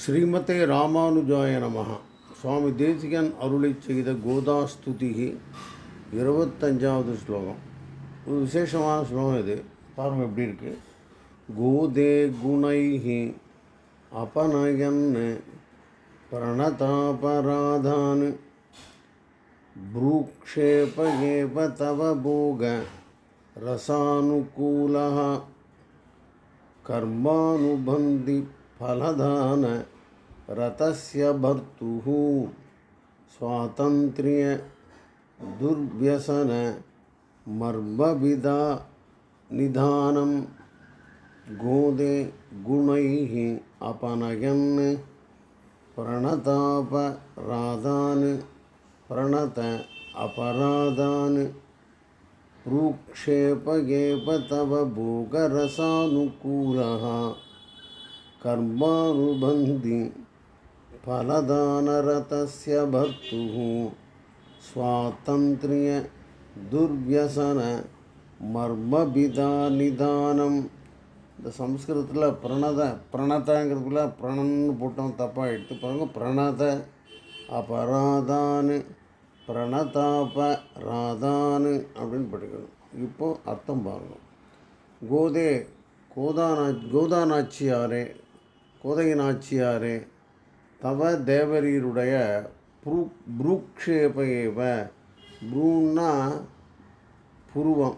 ஸ்ரீமதே ராமானுஜாய நமகா சுவாமி தேசிகன் அருளை செய்த கோதா ஸ்துதிகி இருபத்தஞ்சாவது ஸ்லோகம். ஒரு விசேஷமான ஸ்லோகம் இது. பாருங்கள் எப்படி இருக்கு. கோதே குணைஹி அபனயன் பிரணதாபராதான் ப்ரூக்ஷேபேப தவ போக ரசானுகூல கர்மானுபந்தி फलदान रतस्य भर्तुः स्वातन्त्र्य दुर्व्यसन मर्मविदा निधानं गोदे गुणैः अपनयन् प्रणतापराधान् प्रणत अपराधान् प्रूक्षेप एव तव भोगरसानुकूलः ಕರ್ಮಾನುಬಂಧಿ ಫಲದಾನರತಸ್ಯ ಭರ್ತು ಸ್ವಾತಂತ್ರ್ಯ துர்வியசன மர்மபிதா நிதானம் இந்த சம்ஸ்கிருதத்தில் பிரணத பிரணதங்கிறதுக்குள்ள பிரணன்னு போட்டோம் தப்பாக எடுத்து பாருங்க. பிரணத அபராதானு பிரணதாப ராதானு அப்படின்னு படிக்கணும். இப்போது அர்த்தம் பாருங்கள் கோதே கோதானா கோதானாட்சியாரே கோதானாச்சியாரே கோதையனாச்சியாரே தவ தேவரீருடைய புரு புருக்ஷேபேவ ப்ரூன்னா புருவம்.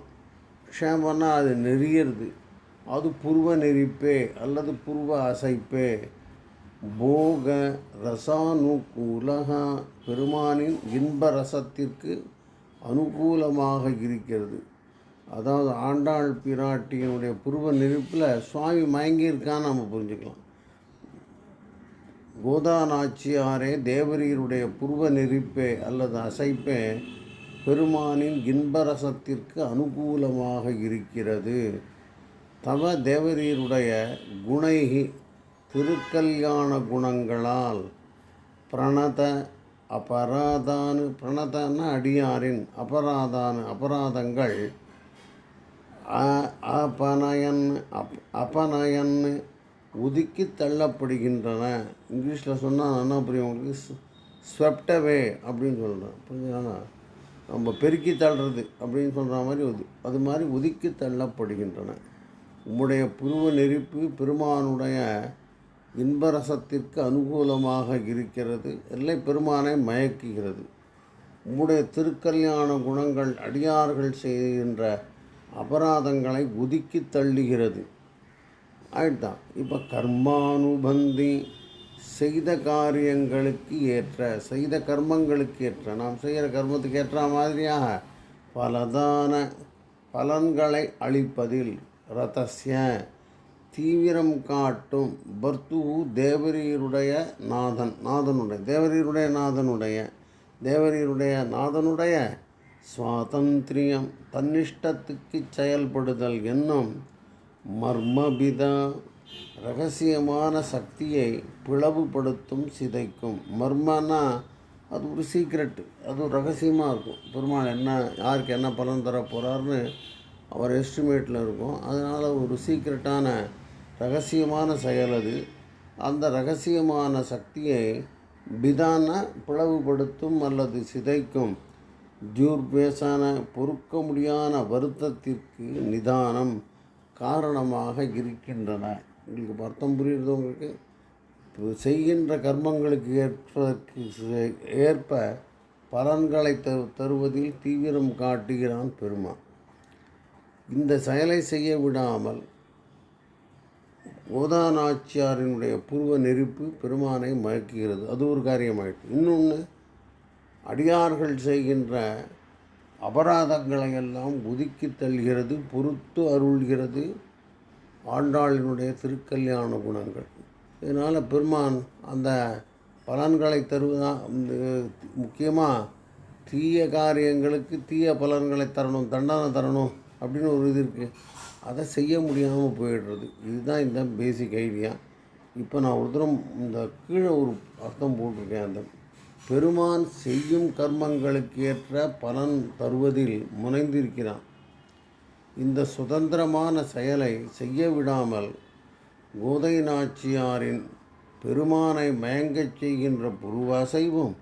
க்ஷேமன்னா அது நெறியறது. அது புருவ நெறிப்பே அல்லது புருவ அசைப்பே. போக ரசானுகூலகா பெருமானின் இன்ப ரசத்திற்கு அனுகூலமாக இருக்கிறது. அதாவது ஆண்டாள் பிராட்டியினுடைய புருவ நெருப்பில் சுவாமி மயங்கியிருக்கான்னு நம்ம புரிஞ்சுக்கலாம். கோதாநாச்சியாரே தேவரீருடைய புருவ நெறிப்பே அல்லது அசைப்பே பெருமானின் இன்பரசத்திற்கு அனுகூலமாக இருக்கிறது. தவ தேவரீருடைய குணைகி திருக்கல்யாண குணங்களால் பிரணத அபராதானு பிரணதன அடியாரின் அபராதானு அபராதங்கள் அ- அபநயன் அப் அபநயன் ஒதுக்கி தள்ளப்படுகின்றன. இங்கிலீஷில் சொன்னால் என்ன புரியும் உங்களுக்கு? ஸ்வெப்டவே அப்படின்னு சொல்கிறேன் புரிஞ்சுதானா நம்ம பெருக்கி தள்ளுறது அப்படின்னு சொல்கிற மாதிரி அது அது மாதிரி ஒதுக்கி தள்ளப்படுகின்றன. உம்முடைய புருவ நெருப்பு பெருமானுடைய இன்பரசத்திற்கு அனுகூலமாக இருக்கிறது. இல்லை பெருமானை மயக்குகிறது. உம்முடைய திருக்கல்யாண குணங்கள் அடியார்கள் செய்கின்ற அபராதங்களை ஒதுக்கி தள்ளுகிறது. ஆயிட்டான் இப்போ கர்மானுபந்தி செய்த காரியங்களுக்கு ஏற்ற செய்த கர்மங்களுக்கு ஏற்ற நாம் செய்கிற கர்மத்துக்கு ஏற்ற மாதிரியாக பலதான பலன்களை அளிப்பதில் ரதஸ்ய தீவிரம் காட்டும் பர்த்து தேவரீருடைய நாதன் நாதனுடைய தேவரீருடைய நாதனுடைய தேவரீருடைய நாதனுடைய சுவாதந்திரியம் தன்னிஷ்டத்துக்கு செயல்படுதல் என்னும் மர்மபிதா ரகசியமான சக்தியை பிளவுபடுத்தும் சிதைக்கும். மர்மனா அது ஒரு சீக்ரெட்டு அது ஒரு ரகசியமாக இருக்கும். பெருமாள் என்ன யாருக்கு என்ன பலன் தர போகிறாருன்னு அவர் எஸ்டிமேட்டில் இருக்கும். அதனால் ஒரு சீக்ரெட்டான ரகசியமான செயல் அது. அந்த ரகசியமான சக்தியை பிதான பிளவுபடுத்தும் அல்லது சிதைக்கும் ஜூர்பேசான பொறுக்க முடியாத வருத்தத்திற்கு நிதானம். காரணமாக இருக்கின்றன. உங்களுக்கு அர்த்தம் புரியுறது உங்களுக்கு? செய்கின்ற கர்மங்களுக்கு ஏற்பதற்கு ஏற்ப பலன்களை தரு தருவதில் தீவிரம் காட்டுகிறான் பெருமான். இந்த செயலை செய்ய விடாமல் கோதாநாச்சியாரினுடைய பூர்வ நெருப்பு பெருமானை மயக்குகிறது. அது ஒரு காரியமாயிட்டு இன்னொன்று அடியார்கள் செய்கின்ற அபராதங்களை எல்லாம் ஒதுக்கி தள்ளுகிறது பொறுத்து அருள்கிறது ஆண்டாளினுடைய திருக்கல்யாண குணங்கள். இதனால் பெருமான் அந்த பலன்களை தருவதா முக்கியமாக தீய காரியங்களுக்கு தீய பலன்களை தரணும் தண்டனை தரணும் அப்படின்னு ஒரு இது இருக்குது அதை செய்ய முடியாமல் போயிடுறது. இதுதான் இந்த பேசிக் ஐடியா இப்போ நான் ஒரு தரம் இந்த கீழே ஒரு அர்த்தம் போட்டிருக்கேன் அந்த பெருமான் செய்யும் கர்மங்களுக்கு ஏற்ற பலன் தருவதில் முனைந்திருக்கிறான். இந்த சுதந்திரமான செயலை செய்ய விடாமல் கோதை நாச்சியாரின் பெருமானை மயங்கச் செய்கின்ற புருவசைவும்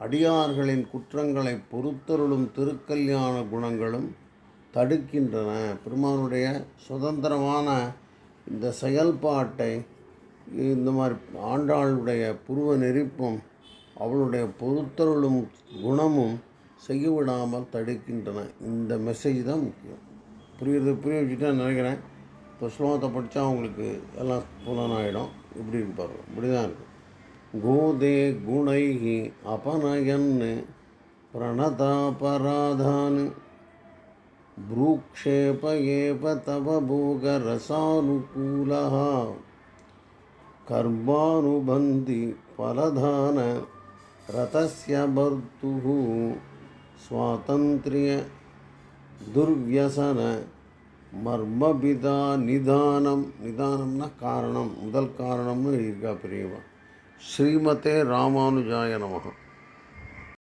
அடியார்களின் குற்றங்களை பொறுத்தருளும் திருக்கல்யாண குணங்களும் தடுக்கின்றன. பெருமானுடைய சுதந்திரமான இந்த செயல்பாட்டை இந்த மாதிரி ஆண்டாளுடைய புருவ நெறிப்பும் அவளுடைய பொறுத்தருளும் குணமும் செய்ய விடாமல் தடுக்கின்றன இந்த மெசேஜ் தான் முக்கியம் புரியுறது புரிய வச்சுட்டா நினைக்கிறேன் இப்போ ஸ்லோகத்தை படித்தா உங்களுக்கு எல்லாம் புலனாயிடும் இப்படி இருப்பார் இப்படி தான் இருக்கும் கோதே குணைகி அபனயன் பிரணதாபராதான் भ्रूक्षेप एव तव भोगरसानुकूलः कर्मानुबन्धि फलदान रतस्य भर्तुः स्वातन्त्र्य दुर्व्यसन மர்மபிதா நிதானம் நிதானம்னா காரணம் முதல் காரணம்னு இருக்கா பெரியவா ஸ்ரீமதே ராமானுஜாய நமகம்